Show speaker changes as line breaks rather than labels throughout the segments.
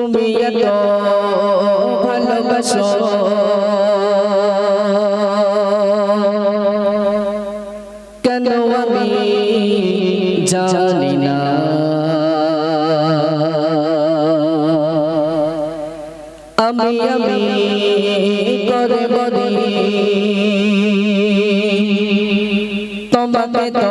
তুমি এত ভালোবাসো। কেন আমি জানি না। আমি আমি করে তোমাকে তো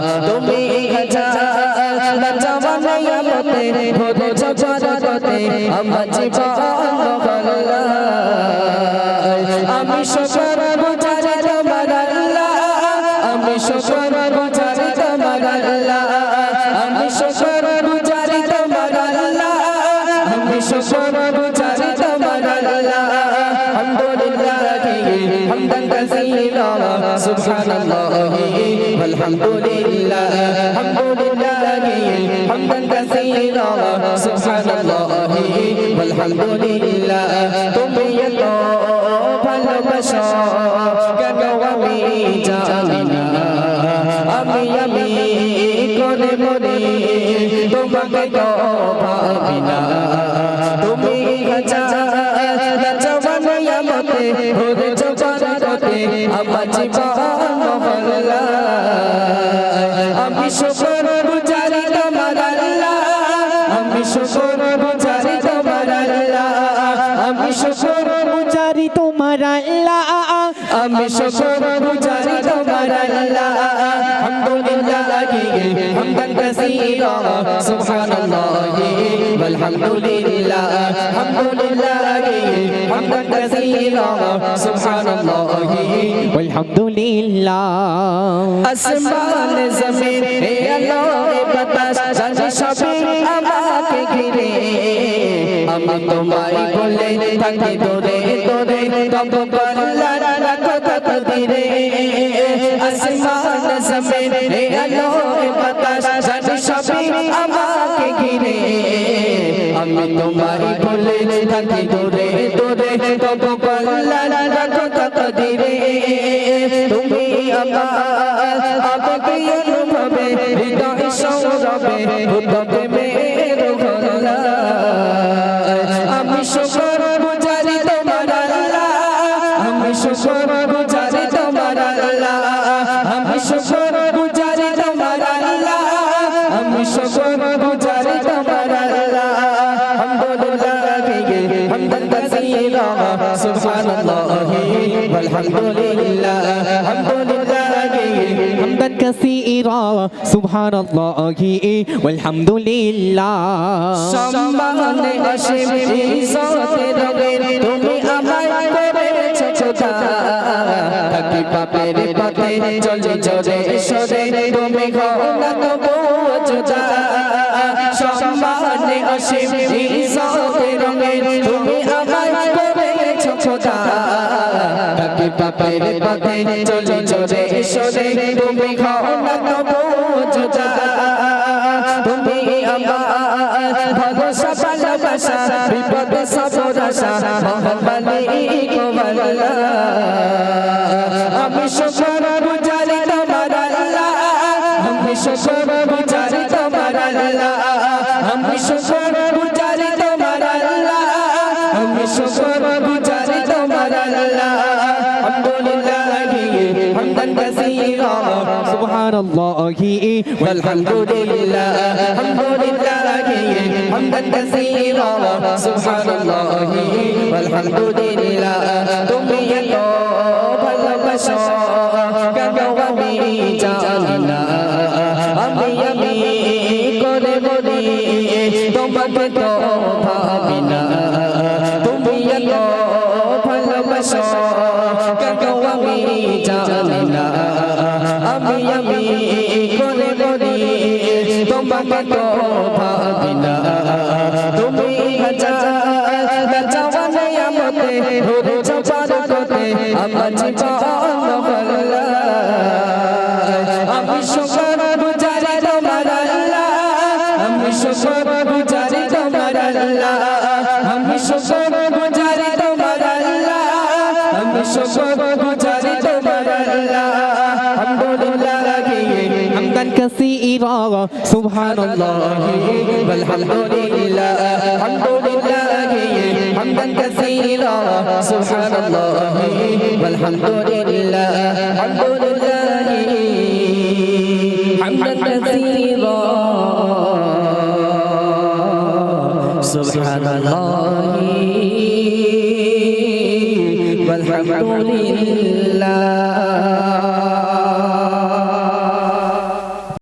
আমি সবার বোঝার মাদাল্লা আমি সবার বোঝার মাদাল্লা আমি সবার বোঝার মাদাল্লা আমি সবার বোঝার মাদাল্লা আলহামদুলিল্লাহ হামদান কাসিরা সুবহানাল্লাহ আলহামদুলিল্লাহ হামদুলিল্লাহ হামদান কাসিরা সুবহানাল্লাহ আলহামদুলিল্লাহ, তুমি এত ভালোবাসো কেন আমি জানি না। আমি আমি করে মরে তোমাকে তো ভাবি না। তুমি গাছা জবানয়ামতে ভরে জবানতে আমার জীবন মহল্লা। আমি শুকর বুঝারি তোমার আল্লাহ। আমি শুকর বুঝারি শশর
মুজারি তোমার আল্লাহ।
আমি শশর মুজারি তোমার আল্লাহ। আমি তোমায় থাকি তোরে তোরে তব কল্লা রাখো তত ধীরে আসমান জমিন আলো বাতাস জানি সবই আমাকে ঘিরে আমি তোমায় বলে থাকি তোরে তোরে তব কল্লা রাখো তত ধীরে তুমি আমার আবেগে অনুভবে হৃদয় সৌরভে কাসীরা সুবহানাল্লাহ والحمدلله الحمدلله
حمدا كثيرا سبحان الله والحمد لله
সম্মানে অসীম ইজ্জতে রবের তুমি আমায় করেছো ছোটা থাকি পাপের পথে চলি জোরে সরে তুমি গলা তবু জোজা সম্মানে অসীম পাপের পথে চলি জোরে সরে তুমি গলা তবু জোজা তুমি বিপদে সবর আশা আমি শুকর গুজারি তোমার আল্লাহ। আমি শুকর গুজারি তোমার আল্লাহ। আমি শুকর
سبحان الله
والحمد لله الحمد لله حمدا كثيرا سبحان الله والحمد لله তুমি গো ভাবিনা। তুমি বাঁচাওয়ানে আমতে ধরেছ পারকতে আমার জীবন আমি শুকর গুজারি তোমার আল্লাহ। আমি শুকর গুজারি তোমার আল্লাহ। আমি শুকর গুজারি তোমার আল্লাহ। আমি শুকর গুজারি তোমার আল্লাহ।
كثيرا سبحان الله
والحمد لله الحمد لله حمدا كثيرا سبحان الله والحمد لله الحمد لله حمدا كثيرا سبحان الله والحمد لله